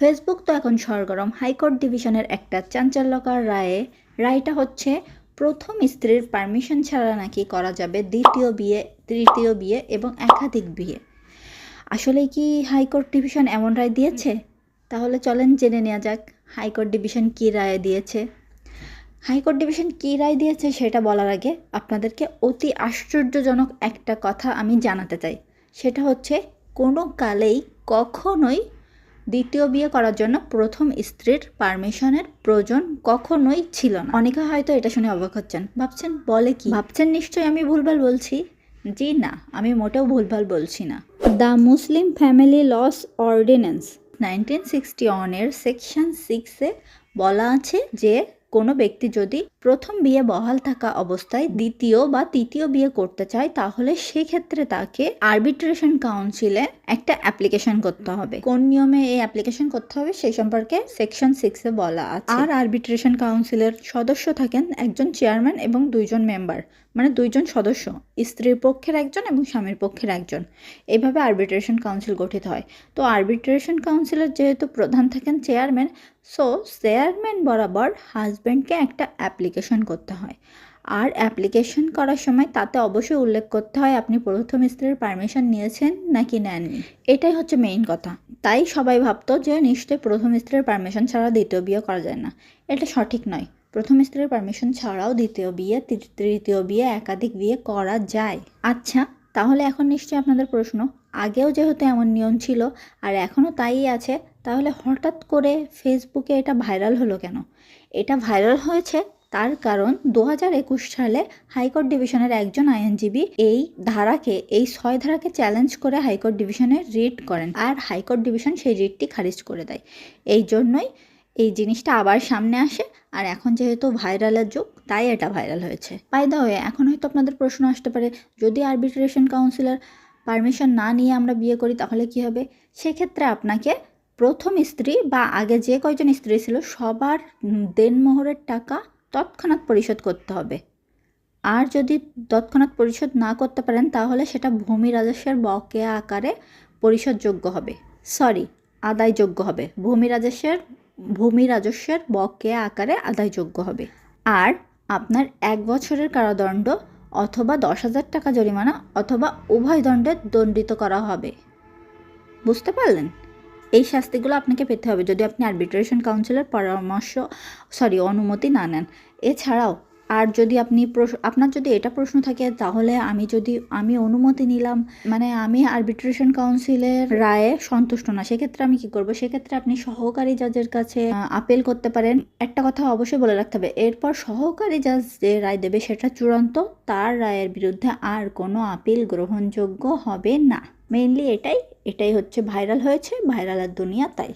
Facebook তো এখন সরগরম। High court ডিভিশনের একটা চাঞ্চল্যকর রায়ে, রায়টা হচ্ছে, প্রথম স্ত্রীর পারমিশন ছাড়া নাকি করা যাবে দ্বিতীয় বিয়ে, তৃতীয় বিয়ে এবং একাধিক বিয়ে। আসলে কি হাইকোর্ট ডিভিশন এমন রায় দিয়েছে? তাহলে চলেন জেনে নেওয়া যাক, হাইকোর্ট ডিভিশন কী রায় দিয়েছে? হাইকোর্ট ডিভিশন কী রায় দিয়েছে সেটা বলার আগে আপনাদেরকে অতি আশ্চর্যজনক একটা কথা আমি জানাতে চাই। সেটা হচ্ছে, কোনো কালেই কখনোই দ্বিতীয় বিয়ে করার জন্য প্রথম স্ত্রীর পারমিশনের প্রয়োজন কখনোই ছিল না। অনেকে হয়তো এটা শুনে অবাক হচ্ছেন। ভাবছেন, বলে কি? ভাবছেন, নিশ্চয়ই আমি ভুলভাল বলছি? জি না, আমি মোটেও ভুলভাল বলছি না। The Muslim family laws ordinance nineteen sixty ওয়ানের সেকশন সিক্সে বলা আছে যে কোনো ব্যক্তি যদি প্রথম বিয়ে বহাল থাকা অবস্থায় দ্বিতীয় বা তৃতীয় বিয়ে করতে চায়, তাহলে সেক্ষেত্রে তাকে আর্বিট্রেশন কাউন্সিলে একটা অ্যাপ্লিকেশন করতে হবে। কোন নিয়মে এই অ্যাপ্লিকেশন করতে হবে সেই সম্পর্কে সেকশন সিক্সে বলা আছে। আর আর্বিট্রেশন কাউন্সিলের সদস্য থাকেন একজন চেয়ারম্যান এবং দুইজন মেম্বার মানে দুইজন সদস্য, স্ত্রীর পক্ষের একজন এবং স্বামীর পক্ষের একজন। এইভাবে আরবিট্রেশন কাউন্সিল গঠিত হয়। তো আরবিট্রেশন কাউন্সিলের যেহেতু প্রধান থাকেন চেয়ারম্যান সো চেয়ারম্যান বরাবর হাজব্যান্ডকে একটা অ্যাপ্লিকেশন করতে হয়। আর অ্যাপ্লিকেশন করার সময় তাতে অবশ্যই উল্লেখ করতে হয়, আপনি প্রথম স্ত্রীর পারমিশন নিয়েছেন নাকি নেননি। এটাই হচ্ছে মেইন কথা। তাই সবাই ভাবতো যে নিশ্চয়ই প্রথম স্ত্রীর পারমিশন ছাড়া দ্বিতীয় বিয়ে করা যায় না। এটা সঠিক নয়। প্রথম স্ত্রীর পারমিশন ছাড়াও দ্বিতীয় বিয়ে তৃতীয় বিয়ে, একাধিক বিয়ে করা যায়। আচ্ছা তাহলে এখন নিশ্চয়ই আপনাদের প্রশ্ন। আগেও যেহেতু এমন নিয়ম ছিল আর এখনও তাই আছে, তাহলে হঠাৎ করে ফেসবুকে এটা ভাইরাল হলো কেন? এটা ভাইরাল হয়েছে তার কারণ দু হাজার একুশ সালে হাইকোর্ট ডিভিশনের একজন আইনজীবী এই ধারাকে, এই ছয় ধারাকে চ্যালেঞ্জ করে হাইকোর্ট ডিভিশনে রিট করেন। আর হাইকোর্ট ডিভিশন সেই রিটটি খারিজ করে দেয়। এই জন্যই এই জিনিসটা আবার সামনে আসে, আর এখন যেহেতু ভাইরালের যুগ, তাই এটা ভাইরাল হয়েছে। বাই দা ওয়ে এখন হয়তো আপনাদের প্রশ্ন আসতে পারে, যদি আরবিট্রেশন কাউন্সিলের পারমিশন না নিয়ে আমরা বিয়ে করি, তাহলে কি হবে? সেক্ষেত্রে আপনাকে প্রথম স্ত্রী বা আগে যে কয়জন স্ত্রী ছিল, সবার দেনমোহরের টাকা তৎক্ষণাৎ পরিশোধ করতে হবে। আর যদি তৎক্ষণাৎ পরিশোধ না করতে পারেন, তাহলে সেটা ভূমি রাজস্বের বকেয়া আকারে পরিশোধযোগ্য হবে। সরি আদায়যোগ্য হবে। ভূমি রাজস্বের ভূমি রাজস্বের বকেয়া আকারে আদায়যোগ্য হবে। আর আপনার এক বছরের কারাদণ্ড অথবা দশ হাজার টাকা জরিমানা অথবা উভয় দণ্ডে দণ্ডিত করা হবে। বুঝতে পারলেন? এই শাস্তিগুলো আপনাকে পেতে হবে যদি আপনি আর্বিট্রেশন কাউন্সিলের পরামর্শ সরি অনুমতি না নেন। এছাড়াও আর যদি আপনি আপনার যদি এটা প্রশ্ন থাকে, তাহলে আমি যদি, আমি অনুমতি নিলাম মানে আমি আরবিট্রেশন কাউন্সিলের রায়ে সন্তুষ্ট না, সেক্ষেত্রে আমি কি করব? সেক্ষেত্রে আপনি সহকারী জাজের কাছে আপিল করতে পারেন। একটা কথা অবশ্যই বলে রাখতে হবে, এরপর সহকারী জাজ যে রায় দেবে, সেটা চূড়ান্ত, তার রায়ের বিরুদ্ধে আর কোনো আপিল গ্রহণযোগ্য হবে না। মেইনলি এটাই এটাই হচ্ছে ভাইরাল হয়েছে ভাইরালের দুনিয়া তাই।